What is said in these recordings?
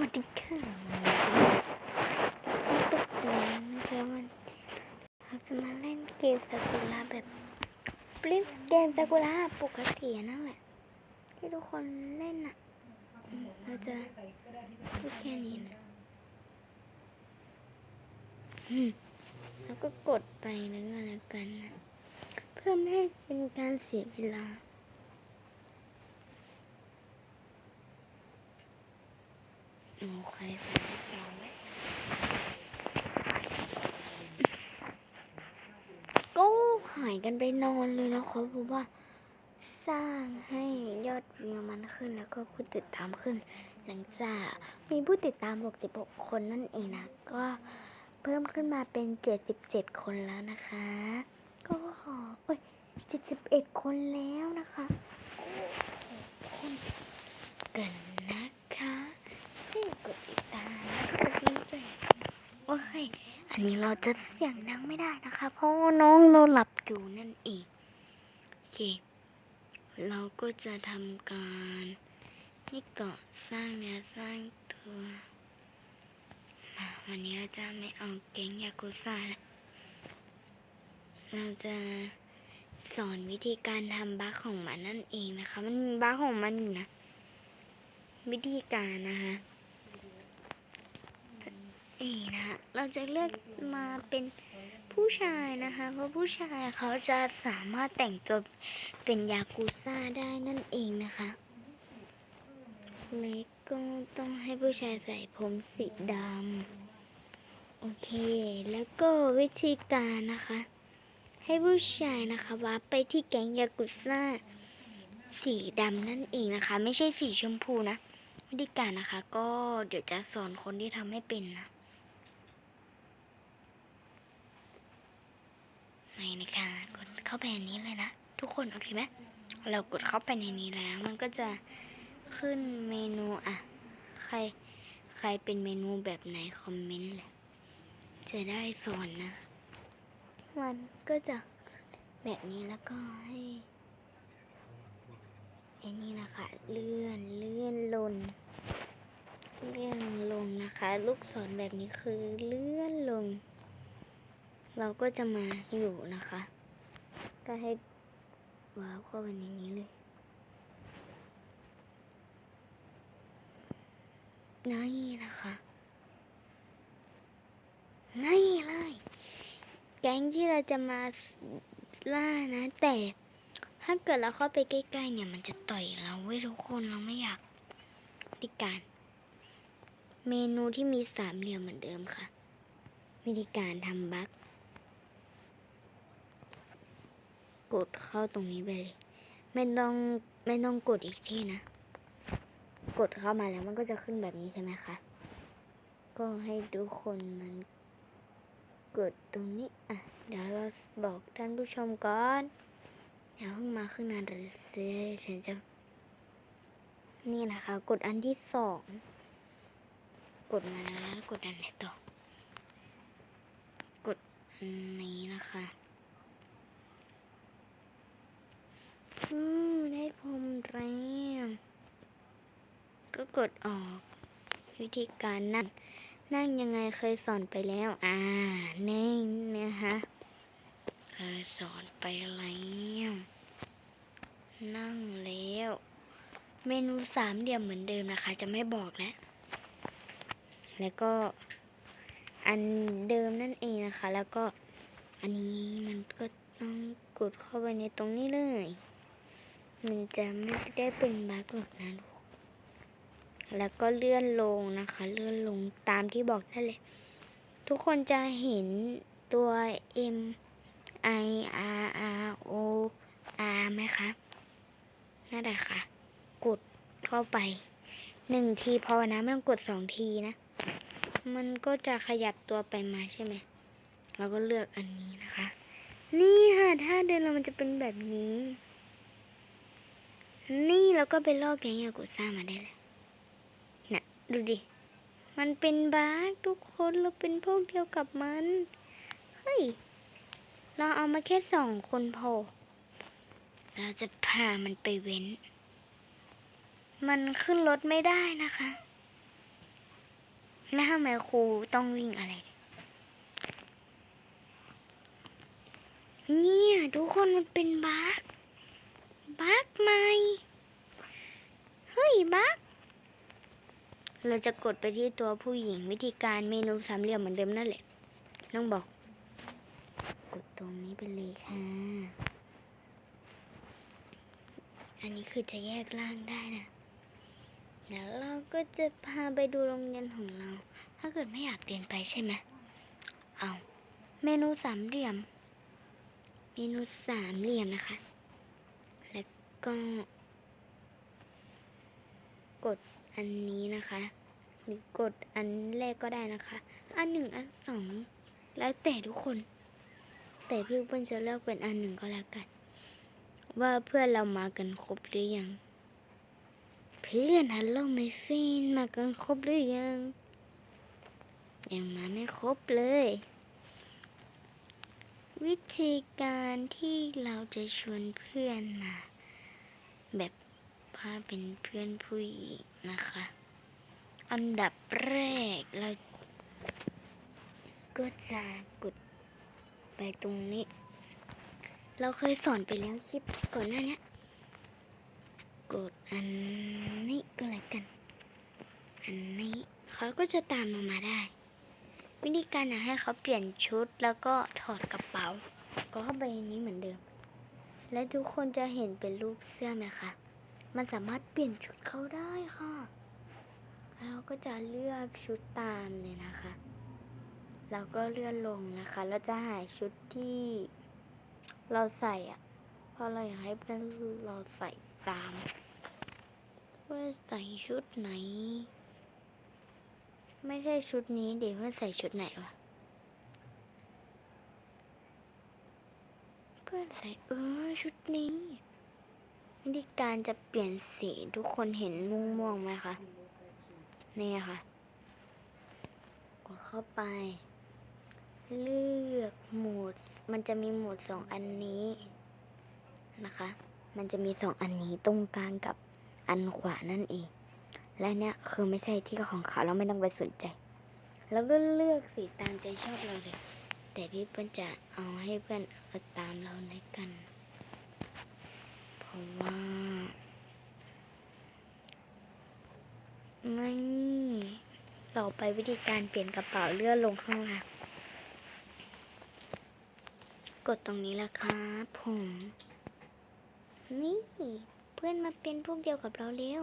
วัสดีค่ะตกเดือนนะคะวันเราจะมาเล่นเกมซากุระแบบปริ้นเกมซากุระปกตินั่นแหละ ที่ทุกคนเล่นอะเราจะพูดแค่นี้นะอืมแล้วก็กดไปแล้วก็แล้วกันนะ เพื่อไม่ให้เป็นการเสียเวลา โอเคเราไหมก็หายกันไปนอนเลยนะคะเพราะว่า สร้างให้ยอดวิวมันขึ้นแล้วก็ผู้ติดตามขึ้น หลังจากมีผู้ติดตาม 66 คนนั่นเองนะ ก็เพิ่มขึ้นมาเป็น 77 คนแล้วนะคะ ก็ขอเอ้ย71 คนแล้วนะคะโอ้โหคนกันนะคะช่วยก ตาแล้วก็กดลิงก์ด้วยโอ้ยอันนี้เราจะเสียงดังไม่ได้นะคะ เพราะว่าน้องเราหลับอยู่นั่นเองโอเค เราก็จะทำการนี่เกาะสร้างเนื้อสร้างตัวมาวันนี้เราจะไม่เอาแก๊งยากุซ่าแล้วเราจะสอนวิธีการทำบัคของมันนั่นเองนะคะ มันมีบัคของมันอยู่นะ วิธีการนะคะ นี่นะเราจะเลือกมาเป็นผู้ชายนะคะ เพราะผู้ชายเขาจะสามารถแต่งตัวเป็นยากูซ่าได้นั่นเองนะคะเล็กก็ต้องให้ผู้ชายใส่ผมสีดำโอเค แล้วก็วิธีการนะคะ ให้ผู้ชายนะคะวาไปที่แก๊งยากุซ่าสีดำนั่นเองนะคะ ไม่ใช่สีชมพูนะวิธีการนะคะ ก็เดี๋ยวจะสอนคนที่ทำให้เป็นนะ ในนะคะกดเข้าไปในนี้เลยนะ ทุกคนโอเคไหมเรากดเข้าไปในนี้แล้ว มันก็จะขึ้นเมนูอะ ใครใครเป็นเมนูแบบไหนคอมเมนต์เลยจะได้สอนนะ มันก็จะแบบนี้แล้วก็ให้ไอ้นี่นะคะ เลื่อนเลื่อนลน เลื่อนลงนะคะ ลูกศรแบบนี้คือเลื่อนลง เราก็จะมาอยู่นะคะ ก็ให้ว้าวเข้าไปในนี้เลยนี่นะคะนี่เลย แก๊งที่เราจะมาล่านะ แต่ถ้าเกิดเราเข้าไปใกล้ๆเนี่ย มันจะต่อยเราเว้ยทุกคนเราไม่อยากวิการ เมนูที่มีสามเหลี่ยมเหมือนเดิมค่ะ วิธีการทำบัค กดเข้าตรงนี้ไปเลย ไม่ต้องไม่ต้องกดอีกที่นะ กดเข้ามาแล้วมันก็จะขึ้นแบบนี้ใช่ไหมคะ ก็ให้ทุกคนมันกดตรงนี้ อะ เดี๋ยวเราบอกท่านผู้ชมก่อนอย่าเพิ่งมาขึ้นนานเลยเซฉันจะ นี่นะคะ กดอันที่สอง กดมาแล้วกดอันไหนต่อ กดอันนี้นะคะอืมได้พรมแล้ว กดออก วิธีการนั่ง นั่งยังไงเคยสอนไปแล้ว อ่าแน่นะคะเคยสอนไปแล้วนั่งแล้ว เมนูสามเหลี่ยมเหมือนเดิมนะคะ จะไม่บอกแล้วแล้วก็อันเดิมนั่นเองนะคะ แล้วก็อันนี้มันก็ต้องกดเข้าไปในตรงนี้เลย มันจะไม่ได้เป็นบั๊กหรอกนะทุก แล้วก็เลื่อนลงนะคะ เลื่อนลงตามที่บอกนั่นเลย ทุกคนจะเห็นตัว M I R R O R ไหมคะนั่นแหละค่ะ กดเข้าไปหนึ่งทีพอนะไม่ต้องกดสองทีนะ มันก็จะขยับตัวไปมาใช่ไหมเราก็เลือกอันนี้นะคะ นี่ค่ะถ้าเดินเรามันจะเป็นแบบนี้ นี่เราก็ไปลอกแกงยากุซ่ามาได้เลย ดูดิ มันเป็นบาร์กทุกคนเราเป็นพวกเดียวกับมัน เฮ้ย เราเอามาแค่สองคนพอ เราจะพามันไปเว้น มันขึ้นรถไม่ได้นะคะแล้วทำไมครูต้องวิ่งอะไร เนี่ยทุกคนมันเป็นบั๊กบั๊กใหม่เฮ้ยบั๊ก เราจะกดไปที่ตัวผู้หญิงวิธีการเมนูสามเหลี่ยมเหมือนเดิมนั่นแหละน้องบอก กดตรงนี้ไปเลยค่ะ อันนี้คือจะแยกร่างได้นะเดี๋ยวเราก็จะพาไปดูโรงเรียนของเรา ถ้าเกิดไม่อยากเดินไปใช่ไหมเอาเมนูสามเหลี่ยม เมนูสามเหลี่ยมนะคะ แล้วก็ อันนี้นะคะหรือกดอันแรกก็ได้นะคะ อันหนึ่งอันสองแล้วแต่ทุกคน แต่พี่เปิ้ลจะเลือกเป็นอันหนึ่งก็แล้วกัน ว่าเพื่อนเรามากันครบหรือยัง เพื่อนฮัลโหลไม่ฟินมากันครบหรือยัง ยังมาไม่ครบเลย วิธีการที่เราจะชวนเพื่อนมา แบบพาเป็นเพื่อนผู้หญิง นะคะ อันดับแรกเราก็จะกดไปตรงนี้ เราเคยสอนไปแล้วคลิปก่อนหน้านี้กดอันนี้ก็แล้วกัน อันนี้เขาก็จะตามเรามาได้ วิธีการอยากให้เขาเปลี่ยนชุดแล้วก็ถอดกระเป๋า ก็เข้าไปในนี้เหมือนเดิม และทุกคนจะเห็นเป็นรูปเสื้อไหมคะ มันสามารถเปลี่ยนชุดเขาได้ค่ะ เราก็จะเลือกชุดตามเลยนะคะ เราก็เลื่อนลงนะคะ เราจะหาชุดที่เราใส่อะเพราะเราอยากให้เพื่อนเราใส่ตามว่าใส่ชุดไหน ไม่ใช่ชุดนี้เดี๋ยวว่าใส่ชุดไหนวะเพื่อนใส่เออชุดนี้ วิธีการจะเปลี่ยนสีทุกคนเห็นม่วงม่วงไหมคะ นี่ค่ะ กดเข้าไป เลือกโหมด มันจะมีโหมดสองอันนี้นะคะ มันจะมีสองอันนี้ตรงกลางกับอันขวานั่นเอง และเนี่ยคือไม่ใช่ที่ของเขาเราไม่ต้องไปสนใจ แล้วก็เลือกสีตามใจชอบเราเลย แต่พี่เปิ้ลจะเอาให้เพื่อนเอาตามเราในกัน ราะว่าไม่ต่อไปวิธีการเปลี่ยนกระเป๋าเลื่อนลงข้างล่างกดตรงนี้ละครับผม นี่ เพื่อนมาเป็นพวกเดียวกับเราเร็ว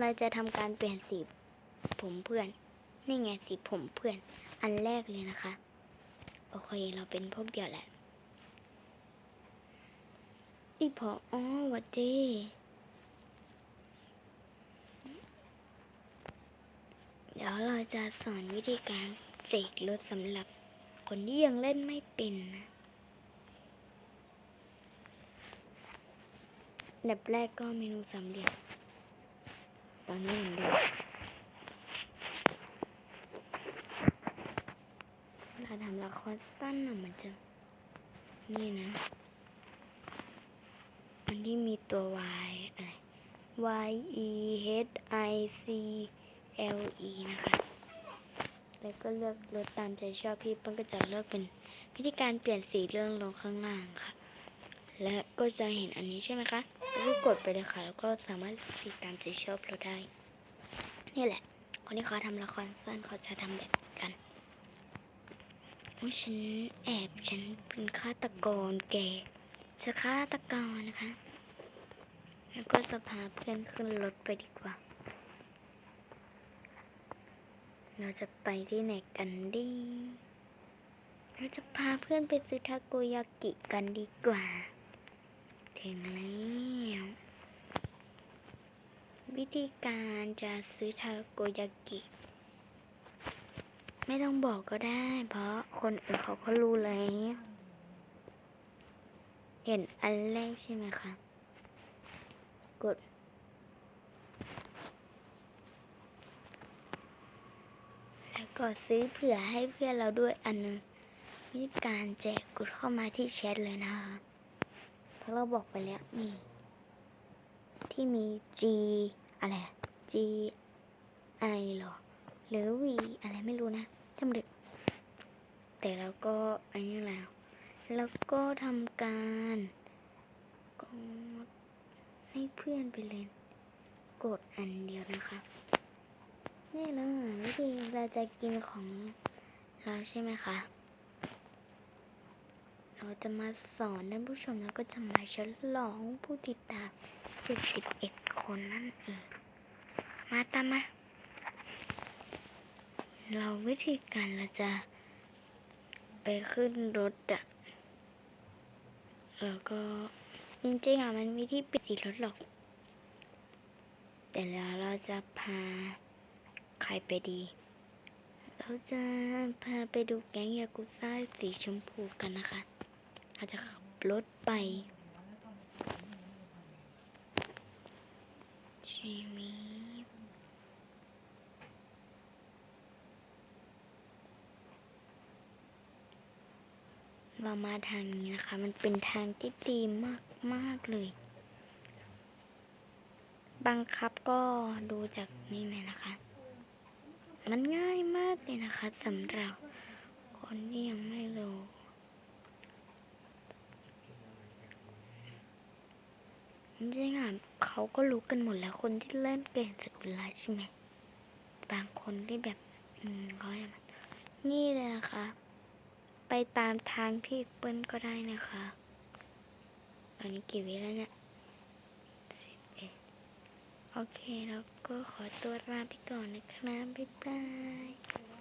เราจะทำการเปลี่ยนสีผมเพื่อน นี่ไงสีผมเพื่อน อันแรกเลยนะคะ โอเค เราเป็นพวกเดียวแหละ อีพออ๋อวัดดีเดี๋ยวเราจะสอนวิธีการเสกรถสำหรับคนที่ยังเล่นไม่เป็นนะดับแรกก็เมนูสามเหลี่ยมตอนนี้เหมือนเดิมเราทำละครสั้นหน่อะมันจะนี่นะ มีตัว y อะไร y e h i c l e นะคะ แล้วก็เลือกรถตามใจชอบพี่เปิ้ลก็จะเลือกเป็นวิธีการเปลี่ยนสีเรื่องลงข้างล่างค่ะ และก็จะเห็นอันนี้ใช่ไหมคะก็กดไปเลยค่ะ แล้วก็สามารถสีตามใจชอบเราได้ นี่แหละ คนที่เขาทำละครสั้นเขาจะทำแบบนี้กันฉันแอบฉันเป็นฆาตกรแกจะฆาตกรนะคะ แล้วก็จะพาเพื่อนขึ้นรถไปดีกว่า เราจะไปที่ไหนกันดี เราจะพาเพื่อนไปซื้อทาโกยากิกันดีกว่า ถึงแล้ว วิธีการจะซื้อทาโกยากิ ไม่ต้องบอกก็ได้ เพราะคนอื่นเขาก็รู้แล้ว เห็นอันแรกใช่ไหมคะ กด แล้ว ก็ซื้อเผื่อให้เพื่อนเราด้วยอันหนึงวิธีการแจกกดเข้ามาที่แชทเลยนะคะเพราะเราบอกไปแล้วนี่ที่มี G อะไร G I หรอ หรือวีอะไรไม่รู้นะจำเด็ก แต่เราก็อันนี้แล้ว แล้วก็ทำการกดให้เพื่อนไปเล่นกดอันเดียวนะคะ นี่เลยวิธีเราจะกินของเราใช่ไหมคะ เราจะมาสอนท่านผู้ชมแล้วก็จะมาฉลองผู้ติดตาม 71 คนนั่นเอง มาตามมา เราวิธีการเราจะไปขึ้นรถอะแล้วก็จริงๆอะมันมีที่ปิดสีรถหรอก แต่แล้วเราจะพา ใครไปดี เราจะพาไปดูแก๊งยากุซ่าสีชมพูกันนะคะเราจะขับรถไปชีมีเรามาทางนี้นะคะ มันเป็นทางที่ดีมากมากเลย บังคับก็ดูจากนี่เลยนะคะ มันง่ายมากเลยนะคะสำหรับคนที่ยังไม่รู้จริงๆอะเขาก็รู้กันหมดแล้วคนที่เล่นเกมสกุลาใช่ไหมบางคนที่แบบ อืมเขาอย่างนี่เลยนะคะ ไปตามทางที่เปิ้ลก็ได้นะคะ ตอนนี้กี่วิแล้วเนี่ย โอเค แล้วก็ขอตัวลาไปก่อนนะครับ บ๊ายบาย